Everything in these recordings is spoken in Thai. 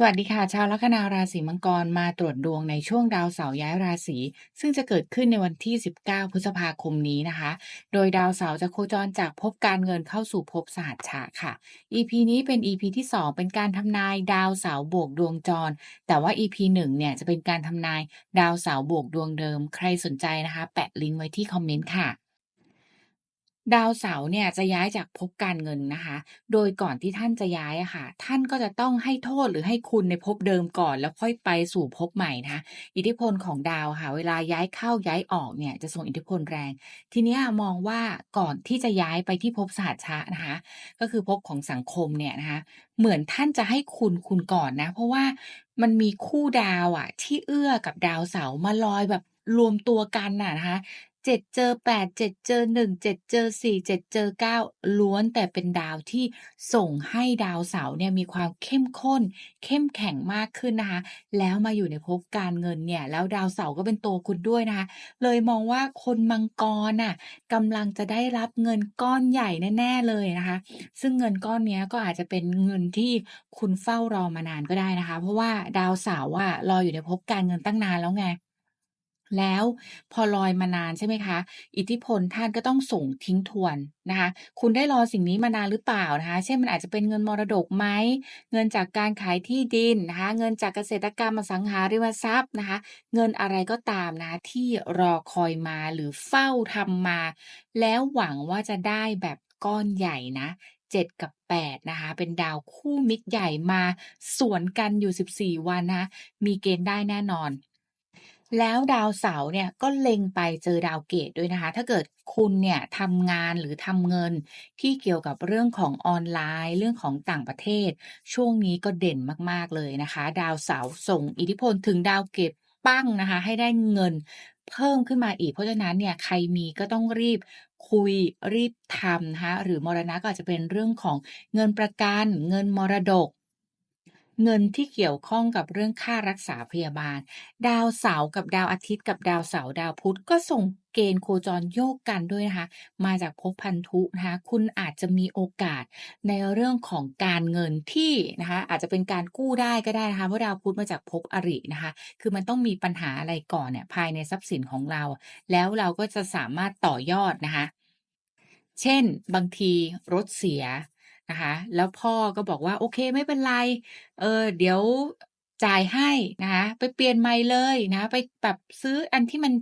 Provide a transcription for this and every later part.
สวัสดีค่ะ ชาวลัคนาราศีมังกรมาตรวจดวงในช่วงดาวเสาร์ย้ายราศีซึ่งจะเกิดขึ้นในวันที่ 19 พฤษภาคมนี้นะคะ โดยดาวเสาร์จะโคจรจากภพการเงินเข้าสู่ภพสหัชชะค่ะ EP นี้เป็น EP ที่ 2 เป็นการทำนายดาวเสาร์บวกดวงจร แต่ว่า EP 1เนี่ยจะเป็นการทำนายดาวเสาร์บวกดวงเดิม ใครสนใจนะคะ แปะลิงก์ไว้ที่คอมเมนต์ค่ะ ดาวเสาร์เนี่ยจะย้ายจากภพการเงินนะคะ โดยก่อนที่ท่านจะย้ายอะค่ะ ท่านก็จะต้องให้โทษหรือให้คุณในภพเดิมก่อน แล้วค่อยไปสู่ภพใหม่นะะอิทธิพลของดาวค่ะ เวลาย้ายเข้าย้ายออกเนี่ยจะส่งอิทธิพลแรง ทีนี้มองว่าก่อนที่จะย้ายไปที่ภพสหัชชะนะคะ ก็คือภพของสังคมเนี่ยนะคะ เหมือนท่านจะให้คุณคุณก่อนนะ เพราะว่ามันมีคู่ดาวอะที่เอื้อกับดาวเสาร์มาลอยแบบรวมตัวกันน่ะนะคะ เจ็ดเจอแปดเจ็ดเจอหนึ่งเจ็ดเจอสี่เจ็ดเจอเก้าล้วนแต่เป็นดาวที่ส่งให้ดาวเสาร์เนี่ยมีความเข้มข้น เข้มแข็งมากขึ้นนะคะ แล้วมาอยู่ในภพการเงินเนี่ย แล้วดาวเสาร์ก็เป็นตัวคุณด้วยนะคะ เลยมองว่าคนมังกรน่ะกำลังจะได้รับเงินก้อนใหญ่แน่ๆเลยนะคะ ซึ่งเงินก้อนนี้ก็อาจจะเป็นเงินที่คุณเฝ้ารอมานานก็ได้นะคะ เพราะว่าดาวเสาร์อะรออยู่ในภพการเงินตั้งนานแล้วไง แล้วพอลอยมานานใช่ไหมคะ อิทธิพลท่านก็ต้องส่งทิ้งทวนนะคะ คุณได้รอสิ่งนี้มานานหรือเปล่านะคะ เช่นมันอาจจะเป็นเงินมรดกไหม เงินจากการขายที่ดินนะคะ เงินจากเกษตรกรรมอสังหาริมทรัพย์นะคะ เงินอะไรก็ตามนะที่รอคอยมาหรือเฝ้าทำมา แล้วหวังว่าจะได้แบบก้อนใหญ่นะ7 กับ 8 นะคะ เป็นดาวคู่มิตรใหญ่มาสวนกันอยู่ 14 วันนะะมีเกณฑ์ได้แน่นอน แล้วดาวเสาร์เนี่ยก็เล็งไปเจอดาวเกตด้วยนะคะ ถ้าเกิดคุณเนี่ยทำงานหรือทำเงินที่เกี่ยวกับเรื่องของออนไลน์ เรื่องของต่างประเทศ ช่วงนี้ก็เด่นมากๆเลยนะคะ ดาวเสาร์ส่งอิทธิพลถึงดาวเกตปั้งนะคะ ให้ได้เงินเพิ่มขึ้นมาอีก เพราะฉะนั้นเนี่ยใครมีก็ต้องรีบคุยรีบทำนะคะหรือมรณะก็อาจจะเป็นเรื่องของเงินประกัน เงินมรดก เงินที่เกี่ยวข้องกับเรื่องค่ารักษาพยาบาล ดาวเสาร์กับดาวอาทิตย์กับดาวเสาร์ดาวพุธก็ส่งเกณฑ์โคจรโยกกันด้วยนะคะ มาจากภพพันธุนะคะ คุณอาจจะมีโอกาสในเรื่องของการเงินที่นะคะ อาจจะเป็นการกู้ได้ก็ได้นะคะเพราะดาวพุธมาจากภพอรินะคะ คือมันต้องมีปัญหาอะไรก่อนเนี่ยภายในทรัพย์สินของเรา แล้วเราก็จะสามารถต่อยอดนะคะ เช่น บางทีรถเสีย นะคะ แล้วพ่อก็บอกว่าโอเคไม่เป็นไร เออเดี๋ยวจ่ายให้นะคะไปเปลี่ยนใหม่เลยนะไปแบบซื้ออันที่มัน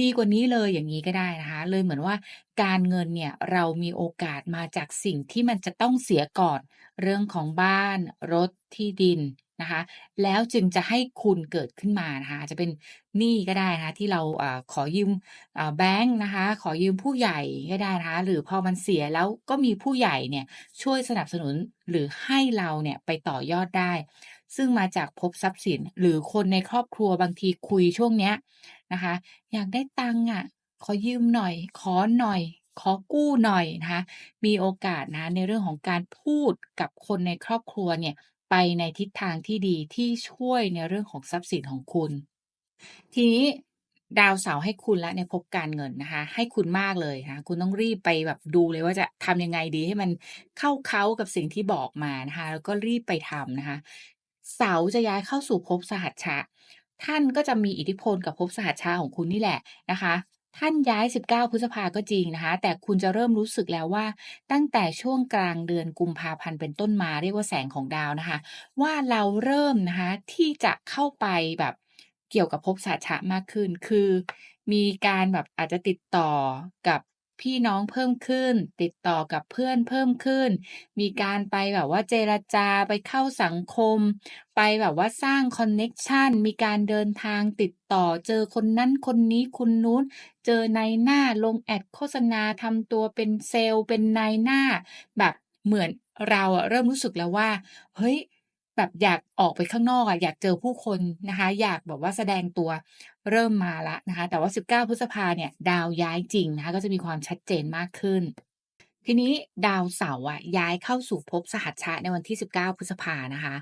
ดีกว่านี้เลยอย่างนี้ก็ได้นะคะ เลยเหมือนว่าการเงินเนี่ยเรามีโอกาสมาจากสิ่งที่มันจะต้องเสียก่อน เรื่องของบ้านรถที่ดิน นะคะ แล้วจึงจะให้คุณเกิดขึ้นมานะคะจะเป็นหนี้ก็ได้นะคะที่เราอขอยืมแบงก์นะคะ ขอยืมผู้ใหญ่ก็ได้นะคะ หรือพอมันเสียแล้วก็มีผู้ใหญ่เนี่ยช่วยสนับสนุนหรือให้เราเนี่ยไปต่อยอดได้ ซึ่งมาจากภพทรัพย์สินหรือคนในครอบครัวบางทีคุยช่วงเนี้ยนะคะ อยากได้ตังค์อะขอยืมหน่อย ขอหน่อยขอกู้หน่อยนะคะ มีโอกาสนะในเรื่องของการพูดกับคนในครอบครัวเนี่ย ไปในทิศทางที่ดีที่ช่วยในเรื่องของทรัพย์สินของคุณ ทีนี้ดาวเสาร์ให้คุณแล้วในภพการเงินนะคะ ให้คุณมากเลยนะคะคุณต้องรีบไปแบบดูเลยว่าจะทำยังไงดีให้มันเข้าเคากับสิ่งที่บอกมานะคะ แล้วก็รีบไปทำนะคะ เสาร์จะย้ายเข้าสู่ภพสหัชชะ ท่านก็จะมีอิทธิพลกับภพสหัชชะของคุณนี่แหละนะคะ ท่านย้าย 19 พฤษภาก็จริงนะคะ แต่คุณจะเริ่มรู้สึกแล้วว่า ตั้งแต่ช่วงกลางเดือนกุมภาพันธ์เป็นต้นมาเรียกว่าแสงของดาวนะคะ ว่าเราเริ่มนะคะที่จะเข้าไปแบบเกี่ยวกับภพสหัชชะมากขึ้น คือ มีการแบบอาจจะติดต่อกับ พี่น้องเพิ่มขึ้น ติดต่อกับเพื่อนเพิ่มขึ้น มีการไปแบบว่าเจรจาไปเข้าสังคม ไปแบบว่าสร้างคอนเน็กชันมีการเดินทางติดต่อเจอคนนั้นคนนี้คนนู้น เจอนหน้าลงแอดโฆษณาทำตัวเป็นเซลส์เป็นนายหน้า แบบเหมือนเราเริ่มรู้สึกแล้วว่า เฮ้ยแบบอยากออกไปข้างนอกอะอยากเจอผู้คนนะคะ อยากแบบว่าแสดงตัว เริ่มมาแล้วนะคะ แต่ว่า 19 พฤษภาเนี่ย ดาวย้ายจริงนะคะ ก็จะมีความชัดเจนมากขึ้น ทีนี้ดาวเสาร์อะย้ายเข้าสู่ภพสหัชชะในวันที่ 19 พฤษภานะคะ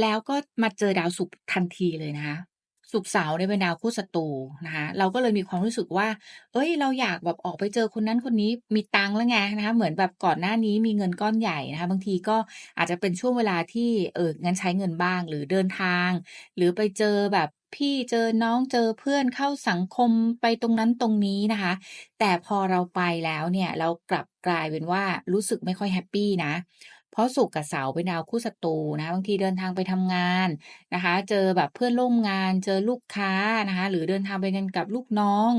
แล้วก็มาเจอดาวศุกร์ทันทีเลยนะคะศุกร์เสาร์เนี่ยเป็นดาวคู่ศัตรูนะคะเราก็เลยมีความรู้สึกว่าเฮ้ย เราอยากแบบออกไปเจอคนนั้นคนนี้มีตังค์แล้วไงนะคะ เหมือนแบบก่อนหน้านี้มีเงินก้อนใหญ่นะคะ บางทีก็อาจจะเป็นช่วงเวลาที่เอองั้นใช้เงินบ้างหรือเดินทาง หรือไปเจอแบบ พี่เจอน้องเจอเพื่อนเข้าสังคมไปตรงนั้นตรงนี้นะคะ แต่พอเราไปแล้วเนี่ยเรากลับกลายเป็นว่ารู้สึกไม่ค่อยแฮปปี้นะเพราะศุกกับเสาเป็นดาวคู่ศัตรูนะบางทีเดินทางไปทำงานนะคะ เจอแบบเพื่อนร่วมงาน เจอลูกค้านะคะ หรือเดินทางไปกันกับลูกน้อง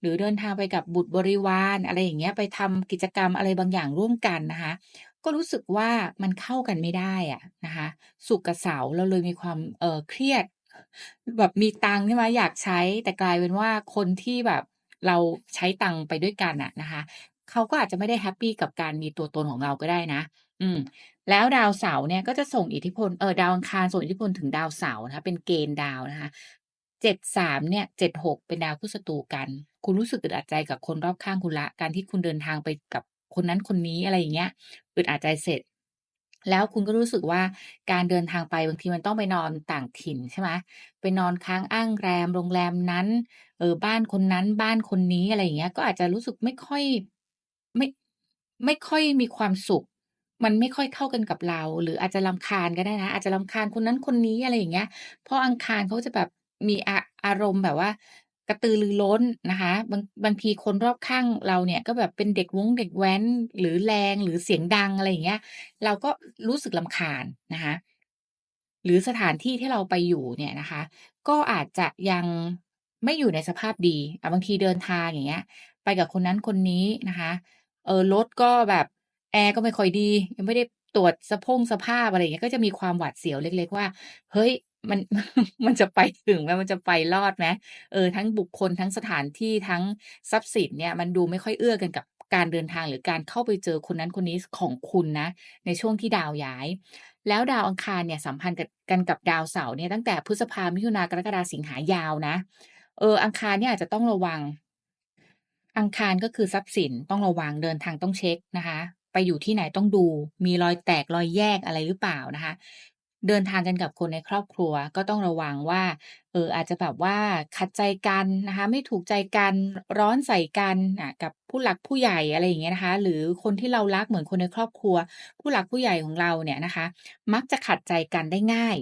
หรือเดินทางไปกับบุตรบริวารอะไรอย่างเงี้ยไปทำกิจกรรมอะไรบางอย่างร่วมกันนะคะ ก็รู้สึกว่ามันเข้ากันไม่ได้อะนะคะศุกกับเสาเราเลยมีความเออเครียด แบบมีตังค์ใช่ไหมอยากใช้ แต่กลายเป็นว่าคนที่แบบเราใช้ตังค์ไปด้วยกันอะนะคะเขาก็อาจจะไม่ได้แฮปปี้กับการมีตัวตนของเราก็ได้นะ อืม แล้วดาวเสาร์เนี่ยก็จะส่งอิทธิพลเออดาวอังคารส่งอิทธิพลถึงดาวเสาร์นะคะ เป็นเกณฑ์ดาวนะคะ73เนี่ย76เป็นดาวคู่ศัตรูกัน คุณรู้สึกอึดอัดใจกับคนรอบข้างคุณล้วการที่คุณเดินทางไปกับคนนั้นคนนี้อะไรอย่างเงี้ยอึดอัดใจเสร็จ แล้วคุณก็รู้สึกว่าการเดินทางไปบางทีมันต้องไปนอนต่างถิ่นใช่ไหมไปนอนค้างอ้างแรมโรงแรมนั้นเออบ้านคนนั้นบ้านคนนี้อะไรอย่างเงี้ย ก็อาจจะรู้สึกไม่ค่อยไม่ไม่ค่อยมีความสุข มันไม่ค่อยเข้ากันกับเรา หรืออาจจะรำคาญก็ได้นะ อาจจะรำคาญคนนั้นคนนี้อะไรอย่างเงี้ยเพราะอังคารเขาจะแบบมีออารมณ์แบบว่า กระตือรือร้นนะคะบางบางทีคนรอบข้างเราเนี่ยก็แบบเป็นเด็กว้งเด็กแว้น หรือแรงหรือเสียงดังอะไรอย่างเงี้ย เราก็รู้สึกรำคาญนะคะ หรือสถานที่ที่เราไปอยู่เนี่ยนะคะ ก็อาจจะยังไม่อยู่ในสภาพดีอ่าบางทีเดินทางอย่างเงี้ย ไปกับคนนั้นคนนี้นะคะเออรถก็แบบแอร์ก็ไม่ค่อยดี ยังไม่ได้ตรวจสะพงสภาพอะไรอย่างเงี้ยก็จะมีความหวาดเสียวเล็ก ๆ ว่า เฮ้ย มันมันจะไปถึงไหมมันจะไปรอดไหมเออทั้งบุคคลทั้งสถานที่ทั้งทรัพย์สินเนี่ยมันดูไม่ค่อยเอื้อกันกับการเดินทางหรือการเข้าไปเจอคนนั้นคนนี้ของคุณนะ ในช่วงที่ดาวย้าย แล้วดาวอังคารเนี่ยสัมพันธ์กับกันกับดาวเสาร์เนี่ยตั้งแต่พฤษภามิถุนากรกฎาสิงหายาวนะ เอออังคารเนี่ยอาจจะต้องระวัง อังคารก็คือทรัพย์สินต้องระวังเดินทางต้องเช็กนะคะ ไปอยู่ที่ไหนต้องดู มีรอยแตกรอยแยกอะไรหรือเปล่านะคะ เดินทางกันกับคนในครอบครัวก็ต้องระวังว่าเอออาจจะแบบว่าขัดใจกันนะคะไม่ถูกใจกันร้อนใส่กันนะกับผู้หลักผู้ใหญ่อะไรอย่างเงี้ยนะคะ หรือคนที่เรารักเหมือนคนในครอบครัว ผู้หลักผู้ใหญ่ของเราเนี่ยนะคะ มักจะขัดใจกันได้ง่าย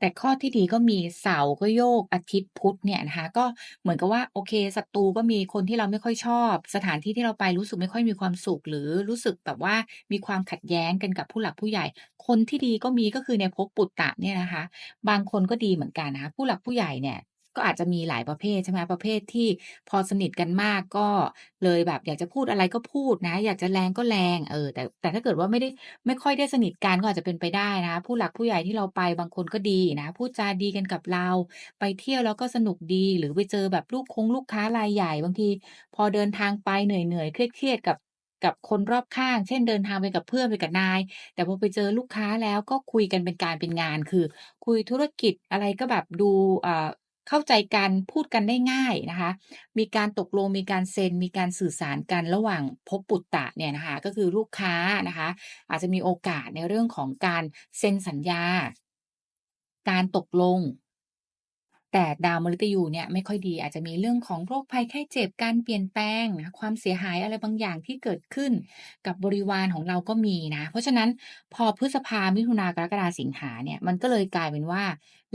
แต่ข้อที่ดีก็มีเสาร์ก็โยกอาทิตย์พุธเนี่ยนะคะ ก็เหมือนกับว่าโอเคศัตรูก็มีคนที่เราไม่ค่อยชอบ สถานที่ที่เราไปรู้สึกไม่ค่อยมีความสุข หรือรู้สึกแบบว่ามีความขัดแย้งกันกับผู้หลักผู้ใหญ่ คนที่ดีก็มีก็คือในภพปุตตะเนี่ยนะคะ บางคนก็ดีเหมือนกันนะคะผู้หลักผู้ใหญ่เนี่ย ก็อาจจะมีหลายประเภทใช่ไหมประเภทที่พอสนิทกันมากก็เลยแบบ อยากจะพูดอะไรก็พูดนะ อยากจะแรงก็แรงเออ แต่แต่ถ้าเกิดว่าไม่ได้ไม่ค่อยได้สนิทกันก็อาจจะเป็นไปได้นะ ผู้หลักผู้ใหญ่ที่เราไปบางคนก็ดีนะพูดจาดีกันกับเรา ไปเที่ยวแล้วก็สนุกดีหรือไปเจอแบบลูกคงลูกค้ารายใหญ่บางที พอเดินทางไปเหนื่อยๆเครียดๆกับกับคนรอบข้าง เช่นเดินทางไปกับเพื่อนไปกับนาย แต่พอไปเจอลูกค้าแล้วก็คุยกันเป็นการเป็นงาน คือ คุยธุรกิจอะไรก็แบบดูอ่า เข้าใจกันพูดกันได้ง่ายนะคะ มีการตกลงมีการเซ็น มีการสื่อสารกันระหว่างภพปุตตะเนี่ยนะคะ ก็คือลูกค้านะคะ อาจจะมีโอกาสในเรื่องของการเซ็นสัญญา การตกลง แต่ดาวมฤตยูเนี่ยไม่ค่อยดี อาจจะมีเรื่องของโรคภัยไข้เจ็บการเปลี่ยนแปลงนะคะความเสียหายอะไรบางอย่างที่เกิดขึ้นกับบริวารของเราก็มีนะ เพราะฉะนั้นพอพฤษภามิถุนากรกฎาสิงหาเนี่ยมันก็เลยกลายเป็นว่า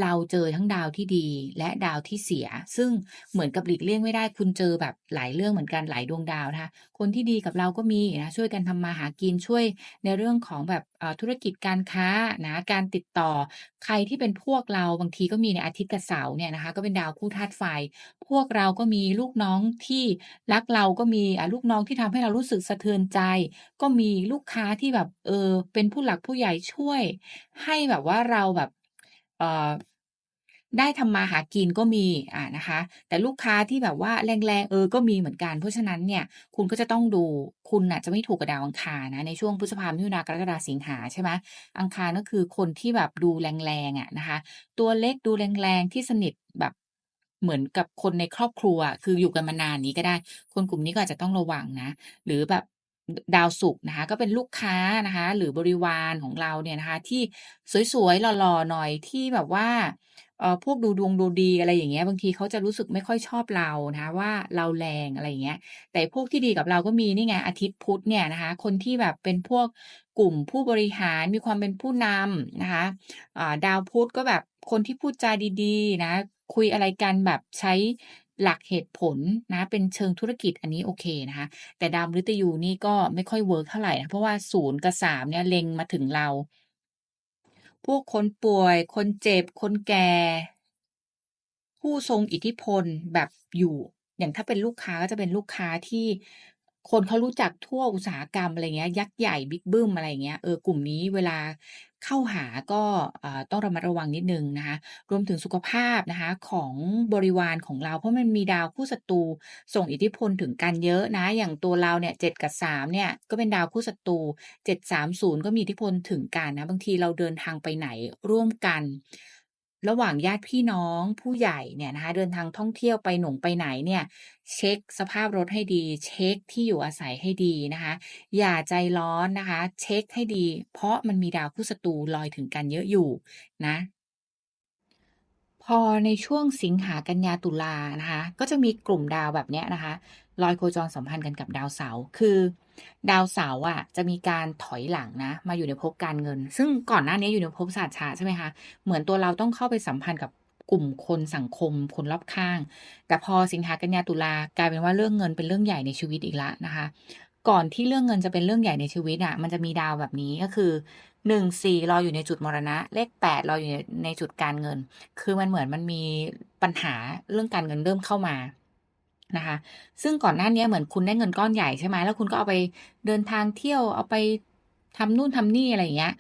เราเจอทั้งดาวที่ดีและดาวที่เสีย ซึ่งเหมือนกับหลีกเลี่ยงไม่ได้คุณเจอแบบหลายเรื่องเหมือนกันหลายดวงดาวนะคะคนที่ดีกับเราก็มีนะช่วยกันทำมาหากินช่วยในเรื่องของแบบธุรกิจการค้านะการติดต่อ ใครที่เป็นพวกเราบางทีก็มีในอาทิตย์กับเสาร์เนี่ยนะคะก็เป็นดาวคู่ธาตุไฟ พวกเราก็มีลูกน้องที่รักเราก็มีลูกน้องที่ทำให้เรารู้สึกสะเทือนใจ ก็มีลูกค้าที่แบบเออเป็นผู้หลักผู้ใหญ่ช่วย ให้แบบว่าเราแบบ ได้ทำมาหากินก็มีอ่านะคะ แต่ลูกค้าที่แบบว่าแรงๆเออก็มีเหมือนกัน เพราะฉะนั้นเนี่ยคุณก็จะต้องดูคุณน่ะจะไม่ถูกกับดาวอังคารนะในช่วงพฤษภามิถุนากรกฎาสิงหาใช่ไหมอังคารก็คือคนที่แบบดูแรงๆอะนะคะ ตัวเล็กดูแรงๆที่สนิทแบบเหมือนกับคนในครอบครัว คืออยู่กันมานานอย่างงี้ก็ได้ คนกลุ่มนี้ก็อาจจะต้องระวังนะ หรือแบบ ดาวศุกนะคะก็เป็นลูกค้านะคะหรือบริวารของเราเนี่ยนะคะ ที่สวยๆหล่อๆหน่อยที่แบบว่าเออพวกดูดวงดูดีอะไรอย่างเงี้ยบางทีเขาจะรู้สึกไม่ค่อยชอบเรานะคะว่าเราแรงอะไรอย่างเงี้ย แต่พวกที่ดีกับเราก็มีนี่ไงอาทิตย์พุธเนี่ยนะคะ คนที่แบบเป็นพวกกลุ่มผู้บริหารมีความเป็นผู้นำนะคะอ่าดาวพุธก็แบบคนที่พูดจาดี ๆ นะ คุยอะไรกันแบบใช้ หลักเหตุผลนะ เป็นเชิงธุรกิจอันนี้โอเคนะคะ แต่ดาวมฤตยูนี่ก็ไม่ค่อยเวิร์กเท่าไหร่นะ เพราะว่า0กับ3เนี่ยเล็งมาถึงเรา พวกคนป่วย คนเจ็บ คนแก่ ผู้ทรงอิทธิพลแบบอยู่ อย่างถ้าเป็นลูกค้าก็จะเป็นลูกค้าที่คนเขารู้จักทั่วอุตสาหกรรมอะไรเงี้ย ยักษ์ใหญ่บิ๊กบึ้มอะไรเงี้ย เออกลุ่มนี้เวลา เข้าหาก็ต้องระมัดระวังนิดนึงนะคะ รวมถึงสุขภาพนะคะของบริวารของเรา เพราะมันมีดาวคู่ศัตรูส่งอิทธิพลถึงกันเยอะนะ อย่างตัวเราเนี่ยเกับ3เนี่ยก็เป็นดาวคู่ศัตรู730 ก็มีอิทธิพลถึงกันนะ บางทีเราเดินทางไปไหนร่วมกัน ระหว่างญาติพี่น้องผู้ใหญ่เนี่ยนะคะเดินทางท่องเที่ยวไปหนงไปไหนเนี่ยเช็กสภาพรถให้ดี เช็กที่อยู่อาศัยให้ดีนะคะ อย่าใจร้อนนะคะ เช็กให้ดี เพราะมันมีดาวคู่ศัตรูลอยถึงกันเยอะอยู่นะพอในช่วงสิงหากันยาตุลานะคะ ก็จะมีกลุ่มดาวแบบเนี้ยนะคะลอยโคจรสัมพันธ์กันกับดาวเสาร์คือ ดาวเสาร์อะจะมีการถอยหลังนะ มาอยู่ในภพการเงิน ซึ่งก่อนหน้านี้อยู่ในภพศาสตร์ชะใช่ไหมคะเหมือนตัวเราต้องเข้าไปสัมพันธ์กับกลุ่มคนสังคมคนรอบข้าง แต่พอสิงหากันยาตุลากลายเป็นว่าเรื่องเงินเป็นเรื่องใหญ่ในชีวิตอีกล้วนะคะ ก่อนที่เรื่องเงินจะเป็นเรื่องใหญ่ในชีวิตอะมันจะมีดาวแบบนี้ก็คือ1 4รออยู่ในจุดมรณะ เลข8รออยู่ในจุดการเงิน คือมันเหมือนมันมีปัญหาเรื่องการเงินเริ่มเข้ามา นะคะ ซึ่งก่อนหน้านี้เหมือนคุณได้เงินก้อนใหญ่ใช่ไหมแล้วคุณก็เอาไปเดินทางเที่ยวเอาไปทำนู่นทำนี่อะไรอย่างเงี้ย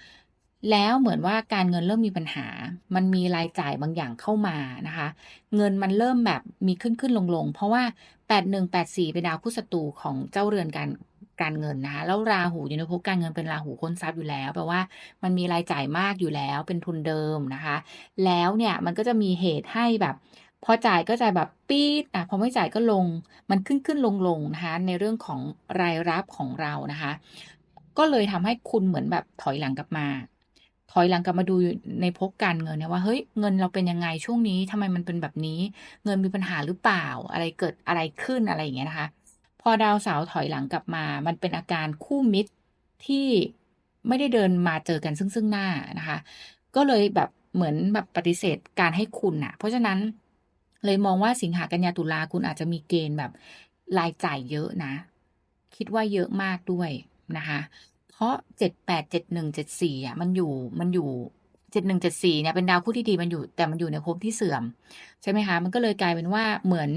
แล้วเหมือนว่าการเงินเริ่มมีปัญหา มันมีรายจ่ายบางอย่างเข้ามานะคะ เงินมันเริ่มแบบมีขึ้นๆลงๆเพราะว่า 81 84 เป็นดาวคู่ศัตรูของเจ้าเรือนการการเงินนะคะแล้วราหูอยู่ในภพการเงินเป็นราหูค้นทรัพย์อยู่แล้วแปลว่ามันมีรายจ่ายมากอยู่แล้วเป็นทุนเดิมนะคะ แล้วเนี่ยมันก็จะมีเหตุให้แบบ พอจ่ายก็จ่ายแบบปี๊ดอะพอไม่จ่ายก็ลง มันขึ้นๆลงๆนะคะในเรื่องของรายรับของเรานะคะ ก็เลยทำให้คุณเหมือนแบบถอยหลังกลับมา ถอยหลังกลับมาดูในพกการเงินเนี่ยว่าเฮ้ยเงินเราเป็นยังไงช่วงนี้ทำไมมันเป็นแบบนี้ เงินมีปัญหาหรือเปล่า อะไรเกิดอะไรขึ้นอะไรอย่างเงี้ยนะคะ พอดาวเสาร์ถอยหลังกลับมา มันเป็นอาการคู่มิตรที่ไม่ได้เดินมาเจอกันซึ่งซึ่งหน้านะคะ ก็เลยแบบเหมือนแบบปฏิเสธการให้คุณน่ะ เพราะฉะนั้น เลยมองว่าสิงหากันยาตุลาคุณอาจจะมีเกณฑ์แบบรายจ่ายเยอะนะ คิดว่าเยอะมากด้วยนะคะ เพราะ78 71 74อะมันอยู่มันอยู่71 74เนี่ยเป็นดาวคู่ที่ดีมันอยู่แต่มันอยู่ในภพที่เสื่อม ใช่ไหมคะ มันก็เลยกลายเป็นว่าเหมือน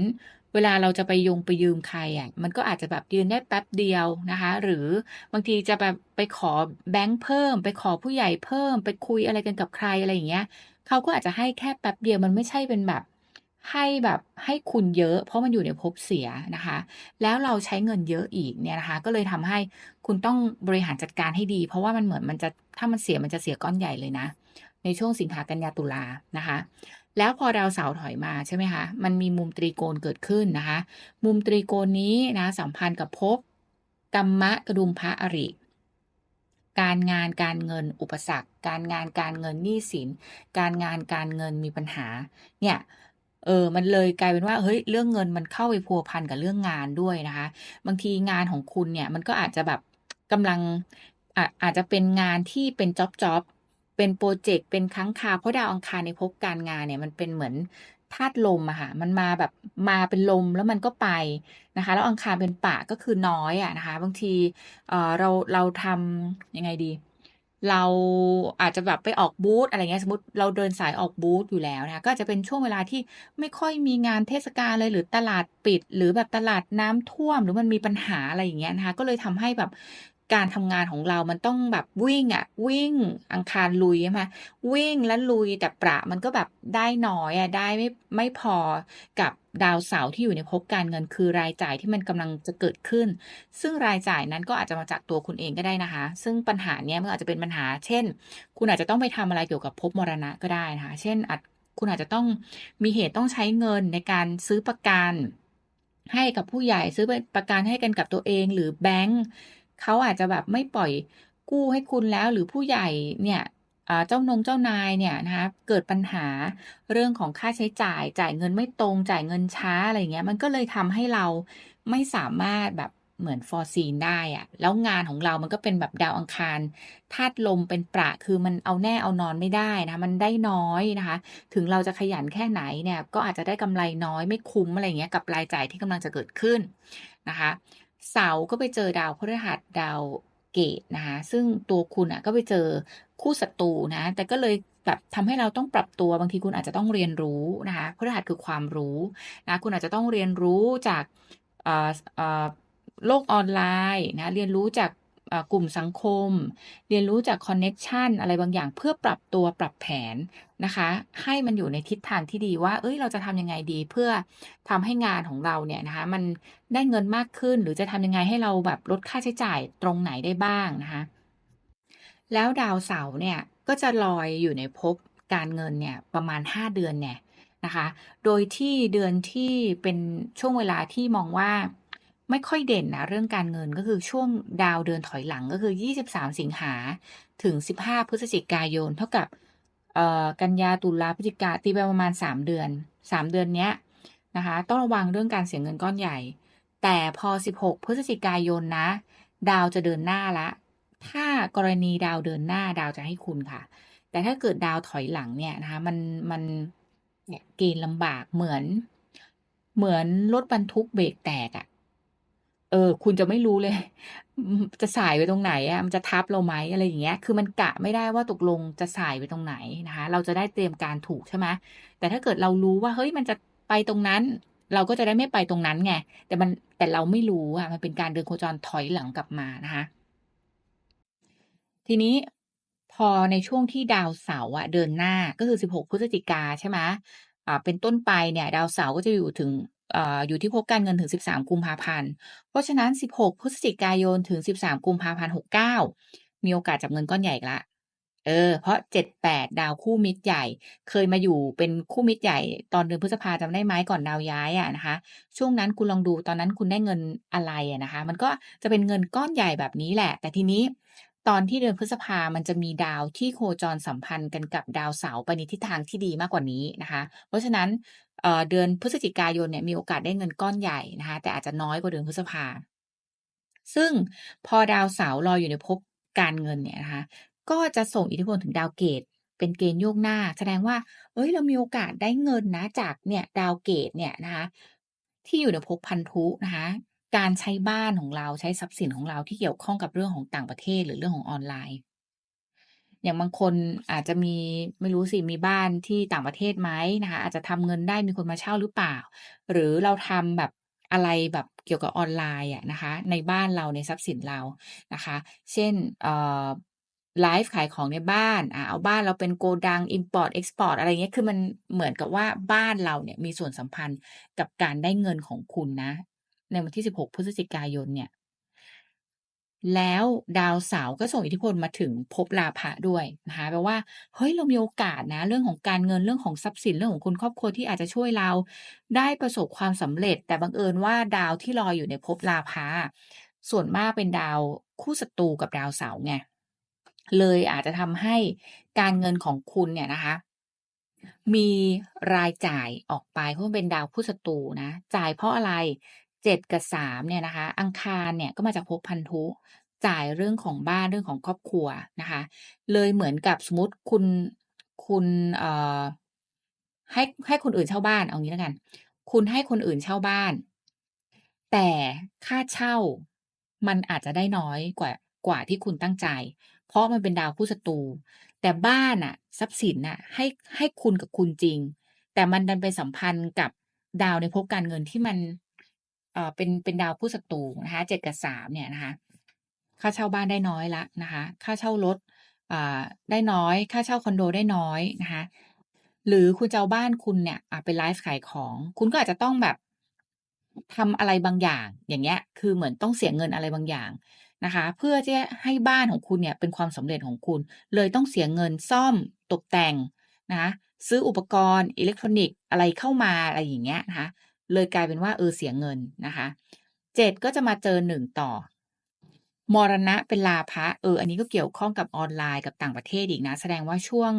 เวลาเราจะไปยงไปยืมใครอะมันก็อาจจะแบบยืมได้แป๊บเดียวนะคะ หรือบางทีจะแบบไปขอแบงก์เพิ่ม ไปขอผู้ใหญ่เพิ่ม ไปคุยอะไรกันกับใครอะไรอย่างเงี้ยเขาก็อาจจะให้แค่แป๊บเดียวมันไม่ใช่เป็นแบบ ให้แบบให้คุณเยอะ เพราะมันอยู่ในภพเสียนะคะ แล้วเราใช้เงินเยอะอีกเนี่ยนะคะ ก็เลยทำให้คุณต้องบริหารจัดการให้ดี เพราะว่ามันเหมือนมันจะถ้ามันเสียมันจะเสียก้อนใหญ่เลยนะ ในช่วงสิงหากันยาตุลานะคะ แล้วพอดาวเสาร์ถอยมาใช่ไหมคะมันมีมุมตรีโกณเกิดขึ้นนะคะ มุมตรีโกณนี้นะสัมพันธ์กับภพกัมมะกระดุมพระอริการงานการเงินอุปสรรค การงานการเงินหนี้สิน การงานการเงินมีปัญหา เนี่ย เออมันเลยกลายเป็นว่าเฮ้ยเรื่องเงินมันเข้าไปพัวพันกับเรื่องงานด้วยนะคะ บางทีงานของคุณเนี่ยมันก็อาจจะแบบกำลังอาจอาจจะเป็นงานที่เป็นจ็อบๆเป็นพรเจกต์เป็นครั้งคาเพราะดาวอังคารในภพการงานเนี่ยมันเป็นเหมือนธาตุลมอะค่ะ มันมาแบบมาเป็นลมแล้วมันก็ไปนะคะ แล้วอังคารเป็นปะก็คือน้อยอะนะคะ บางทีเอ่อเราเราทำยังไงดี เราอาจจะแบบไปออกบูธอะไรเงี้ยสมมติเราเดินสายออกบูธอยู่แล้วนะคะก็จจะเป็นช่วงเวลาที่ไม่ค่อยมีงานเทศกาลเลยหรือตลาดปิด หรือแบบตลาดน้ำท่วม หรือมันมีปัญหาอะไรอย่างเงี้ยนะคะก็เลยทำให้แบบ การทำงานของเรามันต้องแบบวิ่งอะวิ่งอังคารลุยใช่ไหมวิ่งและลุยแต่ประมันก็แบบได้น้อยอะได้ไม่ไม่พอกับดาวเสาร์ที่อยู่ในภพการเงินคือรายจ่ายที่มันกำลังจะเกิดขึ้น ซึ่งรายจ่ายนั้นก็อาจจะมาจากตัวคุณเองก็ได้นะคะ ซึ่งปัญหาเนี้ยมันอาจจะเป็นปัญหา เช่น คุณอาจจะต้องไปทำอะไรเกี่ยวกับภพมรณะก็ได้นะคะ เช่นอาจคุณอาจจะต้องมีเหตุต้องใช้เงินในการซื้อประกันให้กับผู้ใหญ่ซื้อเป็นประกันให้กันกับตัวเองหรือแบงก์ เขาอาจจะแบบไม่ปล่อยกู้ให้คุณแล้วหรือผู้ใหญ่เนี่ยเจ้านงเจ้านายเนี่ยนะคะเกิดปัญหาเรื่องของค่าใช้จ่าย จ่ายเงินไม่ตรง จ่ายเงินช้าอะไรเงี้ย มันก็เลยทำให้เราไม่สามารถแบบเหมือน foresee ได้อะแล้วงานของเรามันก็เป็นแบบดาวอังคารธาตุลมเป็นประคือมันเอาแน่เอานอนไม่ได้นะ มันได้น้อยนะคะ ถึงเราจะขยันแค่ไหนเนี่ย ก็อาจจะได้กำไรน้อยไม่คุ้มอะไรเงี้ยกับรายจ่ายที่กำลังจะเกิดขึ้นนะคะ เสาก็ไปเจอดาวพฤหัสดาวเกตนะคะซึ่งตัวคุณอะก็ไปเจอคู่ศัตรูนะ แต่ก็เลยแบบทำให้เราต้องปรับตัวบางทีคุณอาจจะต้องเรียนรู้นะคะพฤหัสคือความรู้นะคุณอาจจะต้องเรียนรู้จากอ่าอ่าโลกออนไลน์นะเรียนรู้จาก กลุ่มสังคม เรียนรู้จากคอนเน็กชันอะไรบางอย่างเพื่อปรับตัวปรับแผนนะคะ ให้มันอยู่ในทิศทางที่ดีว่าเฮ้ยเราจะทำยังไงดีเพื่อทำให้งานของเราเนี่ยนะคะ มันได้เงินมากขึ้น หรือจะทำยังไงให้เราแบบลดค่าใช้จ่ายตรงไหนได้บ้างนะคะ แล้วดาวเสาร์เนี่ยก็จะลอยอยู่ในภพการเงินเนี่ยประมาณ 5 เดือนแน่นะคะ โดยที่เดือนที่เป็นช่วงเวลาที่มองว่า ไม่ค่อยเด่นนะเรื่องการเงินก็คือช่วงดาวเดินถอยหลังก็คือ 23 สิงหาถึง 15 พฤศจิกายน เท่ากับกันยาตุลาพฤศจิกาตีไปประมาณ 3 เดือน 3 เดือนเนี้ยนะคะ ต้องระวังเรื่องการเสียเงินก้อนใหญ่ แต่พอ 16 พฤศจิกายนนะ ดาวจะเดินหน้าล้วถ้ากรณีดาวเดินหน้าดาวจะให้คุณค่ะ แต่ถ้าเกิดดาวถอยหลังเนี่ยนะคะมันมันเนี่ยเกณฑ์ลำบากเหมือน เหมือนรถบรรทุกเบรกแตกอะ เออ คุณจะไม่รู้เลย จะสายไปตรงไหนอะมันจะทับเราไหมอะไรอย่างเงี้ย คือมันกะไม่ได้ว่าตกลงจะสายไปตรงไหนนะคะ เราจะได้เตรียมการถูกใช่ไหมแต่ถ้าเกิดเรารู้ว่าเฮ้ยมันจะไปตรงนั้น เราก็จะได้ไม่ไปตรงนั้นไง แต่มันแต่เราไม่รู้อะมันเป็นการเดินโคจรถอยหลังกลับมานะคะ ทีนี้พอในช่วงที่ดาวเสาร์อะเดินหน้าก็คือ 16 พฤศจิกาใช่ไหมอ่าเป็นต้นไปเนี่ย ดาวเสาร์ก็จะอยู่ถึง อยู่ที่ภพการเงินถึง 13 กุมภาพันธ์ เพราะฉะนั้น 16 พฤศจิกายนถึง 13 กุมภาพันธ์ 69 มีโอกาสจับเงินก้อนใหญ่ล้วเออ เพราะ 7-8 ดาวคู่มิตรใหญ่ เคยมาอยู่เป็นคู่มิตรใหญ่ ตอนเดือนพฤษภาจำได้ไหมก่อนดาวย้ายอะนะคะ ช่วงนั้นคุณลองดูตอนนั้นคุณได้เงินอะไรอะนะคะ มันก็จะเป็นเงินก้อนใหญ่แบบนี้แหละ แต่ทีนี้ ตอนที่เดือนพฤษภามันจะมีดาวที่โคจรสัมพันธ์กันกับดาวเสาร์ไปในทิศทางที่ดีมากกว่านี้นะคะ เพราะฉะนั้นเดือนพฤศจิกายนเนี่ยมีโอกาสได้เงินก้อนใหญ่นะคะ แต่อาจจะน้อยกว่าเดือนพฤษภา ซึ่งพอดาวเสาร์ลอยอยู่ในภพการเงินเนี่ยนะคะก็จะส่งอิทธิพลถึงดาวเกตเป็นเกณฑ์โยกหน้า แสดงว่าเฮ้ย เรามีโอกาสได้เงินนะจากเนี่ยดาวเกตเนี่ยนะคะที่อยู่ในภพพันธุนะคะ การใช้บ้านของเราใช้ทรัพย์สินของเราที่เกี่ยวข้องกับเรื่องของต่างประเทศหรือเรื่องของออนไลน์ อย่างบางคนอาจจะมีไม่รู้สิมีบ้านที่ต่างประเทศไหมนะคะอาจจะทำเงินได้มีคนมาเช่าหรือเปล่า หรือเราทำแบบอะไรแบบเกี่ยวกับออนไลน์อะนะคะ ในบ้านเราในทรัพย์สินเรานะคะ เช่นเอ่อไลฟ์ขายของในบ้านอ่าเอาบ้านเราเป็นโกดัง Import-Export อะไรอย่างเงี้ย คือมันเหมือนกับว่าบ้านเราเนี่ยมีส่วนสัมพันธ์กับการได้เงินของคุณนะ ในวันที่ 16 พฤศจิกายนเนี่ย แล้วดาวเสาร์ก็ส่งอิทธิพลมาถึงภพราพะด้วยนะคะแปลว่าเฮ้ยเรามีโอกาสนะ เรื่องของการเงินเรื่องของทรัพย์สินเรื่องของคนครอบครัวที่อาจจะช่วยเรา ได้ประสบความสำเร็จ แต่บังเอิญว่าดาวที่ลอยอยู่ในภพราพะอะส่วนมากเป็นดาวคู่ศัตรูกับดาวเสาร์ไงเลยอาจจะทำให้การเงินของคุณเนี่ยนะคะ มีรายจ่ายออกไปเพราะมันเป็นดาวคู่ศัตรูนะ จ่ายเพราะอะไร 7กับ3เนี่ยนะคะ อังคารเนี่ยก็มาจากภพพันธุ จ่ายเรื่องของบ้านเรื่องของครอบครัวนะคะ เลยเหมือนกับสมมติคุณคุณเอ่อให้ให้คนอื่นเช่าบ้านเอางี้แล้วกัน คุณให้คนอื่นเช่าบ้าน แต่ค่าเช่ามันอาจจะได้น้อยกว่ากว่าที่คุณตั้งใจ เพราะมันเป็นดาวคู่ศัตรูแต่บ้านน่ะทรัพย์สินน่ะให้ให้คุณกับคุณจริง แต่มันดันไปสัมพันธ์กับดาวในภพการเงินที่มัน เป็นเป็นดาวคู่ศัตรูนะคะ7กับ3เนี่ยนะคะค่าเช่าบ้านได้น้อยล้วนะคะค่าเช่ารถได้น้อย ค่าเช่าคอนโดได้น้อยนะคะหรือคุณจะเอาบ้านคุณเนี่ยอ่าไปไลฟ์ขายของ คุณก็อาจจะต้องแบบทำอะไรบางอย่าง อย่างเงี้ย คือเหมือนต้องเสียเงินอะไรบางอย่างนะคะ เพื่อจะให้บ้านของคุณเนี่ยเป็นความสำเร็จของคุณ เลยต้องเสียเงินซ่อมตกแต่งนะคะซื้ออุปกรณ์อิเล็กทรอนิกส์อะไรเข้ามาอะไรอย่างเงี้ยนะคะ เลยกลายเป็นว่าเออเสียเงินนะคะ7ก็จะมาเจอ1ต่อ มรณะเป็นลาภะเอออันนี้ก็เกี่ยวข้องกับออนไลน์กับต่างประเทศอีกนะ แสดงว่าช่วง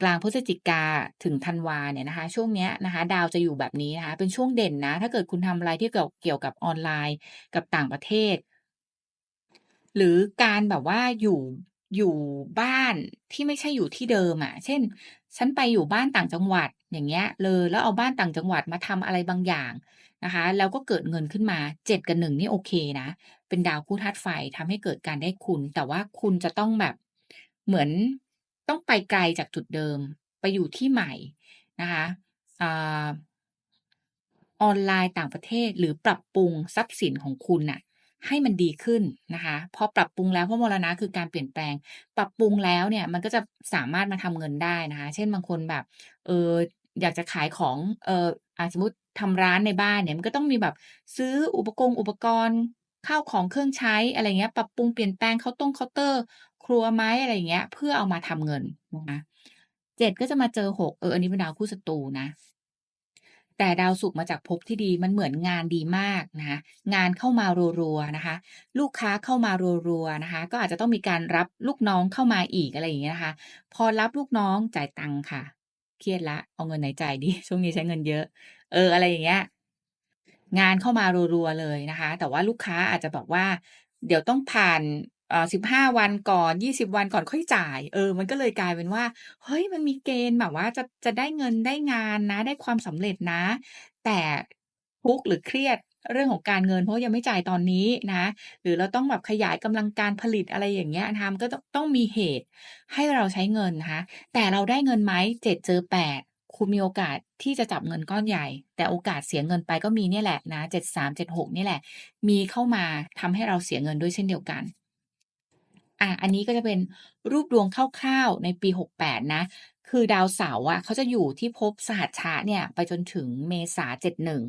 กลางพฤศจิกาถึงธันวาเนี่ยนะคะ ช่วงเนี้ยนะคะ ดาวจะอยู่แบบนี้นะคะเป็นช่วงเด่นนะ ถ้าเกิดคุณทำอะไรที่เกี่ยวเกี่ยวกับออนไลน์กับต่างประเทศ หรือการแบบว่าอยู่อยู่บ้านที่ไม่ใช่อยู่ที่เดิมอะ เช่น ฉันไปอยู่บ้านต่างจังหวัด อย่างเงี้ยเลยแล้วเอาบ้านต่างจังหวัดมาทำอะไรบางอย่างนะคะ แล้วก็เกิดเงินขึ้นมา 7 กับ1นี่โอเคนะ เป็นดาวคู่ธาตุไฟทำให้เกิดการได้คุณ แต่ว่าคุณจะต้องแบบเหมือนต้องไปไกลจากจุดเดิมไปอยู่ที่ใหม่นะคะออนไลน์ต่างประเทศหรือปรับปรุงทรัพย์สินของคุณน่ะให้มันดีขึ้นนะคะพอปรับปรุงแล้วเพราะมรณะคือการเปลี่ยนแปลง ปรับปรุงแล้วเนี่ยมันก็จะสามารถมาทำเงินได้นะคะ เช่นบางคนแบบเออ อยากจะขายของเอ่ออาสมมติทำร้านในบ้านเนี่ยมันก็ต้องมีแบบซื้ออุปกงอุปกรณ์ข้าวของเครื่องใช้อะไรเงี้ย ปรับปรุงเปลี่ยนแปลงเคาน์ตงเคาน์เตอร์ ครัวไหมอะไรเงี้ย เพื่อเอามาทำเงินนะคะ7ก็จะมาเจอ6เอออันนี้เป็นดาวคู่ศัตรูนะ แต่ดาวศุกมาจากภพที่ดีมันเหมือนงานดีมากนะคะงานเข้ามารัวๆนะคะ ลูกค้าเข้ามารัวๆนะคะ ก็อาจจะต้องมีการรับลูกน้องเข้ามาอีกอะไรอย่างเงี้ยนะคะ พอรับลูกน้องจ่ายตังค์ค่ะ เครียดละ เอาเงินไหนจ่ายดี ช่วงนี้ใช้เงินเยอะ เออ อะไรอย่างเงี้ย งานเข้ามารัวๆเลยนะคะ แต่ว่าลูกค้าอาจจะบอกว่า เดี๋ยวต้องผ่านเอ่อ15วันก่อนยี่สิบวันก่อนค่อยจ่าย เออ มันก็เลยกลายเป็นว่า เฮ้ย มันมีเกณฑ์แบบว่าจะจะได้เงินได้งานนะ ได้ความสำเร็จนะ แต่ทุกข์หรือเครียด เรื่องของการเงินเพราะยังไม่จ่ายตอนนี้นะ หรือเราต้องแบบขยายกำลังการผลิตอะไรอย่างเงี้ยนะคะก็ต้องมีเหตุให้เราใช้เงินนะคะ แต่เราได้เงินไหม7เจอ8คุณมีโอกาสที่จะจับเงินก้อนใหญ่ แต่โอกาสเสียเงินไปก็มีเนี่ยแหละนะ73 76นี่แหละ มีเข้ามาทำให้เราเสียเงินด้วยเช่นเดียวกันอ่าอันนี้ก็จะเป็นรูปดวงคร่าวๆในปี 68 นะ คือดาวเสาร์อะเขาจะอยู่ที่ภพสหัชชะเนี่ย ไปจนถึงเมษา 71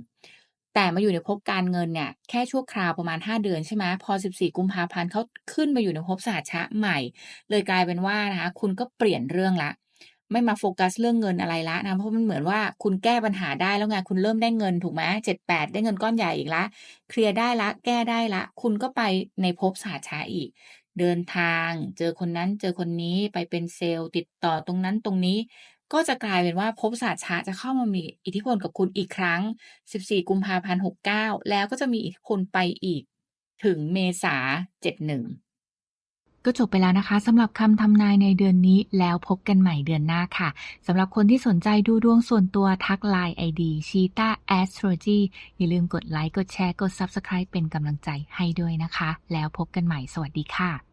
แต่มาอยู่ในภพการเงินเนี่ย แค่ชั่วคราวประมาณ 5 เดือนใช่ไหมพอ 14 กุมภาพันธ์เขาขึ้นมาอยู่ในภพสหัชะใหม่ เลยกลายเป็นว่านะคะคุณก็เปลี่ยนเรื่องล้วไม่มาโฟกัสเรื่องเงินอะไรล้วนะเพราะมันเหมือนว่าคุณแก้ปัญหาได้แล้วไงคุณเริ่มได้เงินถูกไหม78ได้เงินก้อนใหญ่อีกล้วเคลียร์ได้ล้วแก้ได้ล้วคุณก็ไปในภพสหัชชะอีก เดินทาง เจอคนนั้นเจอคนนี้ไปเป็นเซลล์ติดต่อตรงนั้นตรงนี้ ก็จะกลายเป็นว่าภพสหัชชะจะเข้ามามีอิทธิพลกับคุณอีกครั้ง 14 กุมภาพันธ์ 69 แล้วก็จะมีอิทธิพลไปอีกถึงเมษา 71 ก็จบไปแล้วนะคะสำหรับคำทำนายในเดือนนี้แล้วพบกันใหม่เดือนหน้าค่ะสำหรับคนที่สนใจดูดวงส่วนตัวทักไลน์ ID Cheetah Astrology อย่าลืมกดไลค์กดแชร์กด Subscribe เป็นกำลังใจให้ด้วยนะคะ แล้วพบกันใหม่สวัสดีค่ะ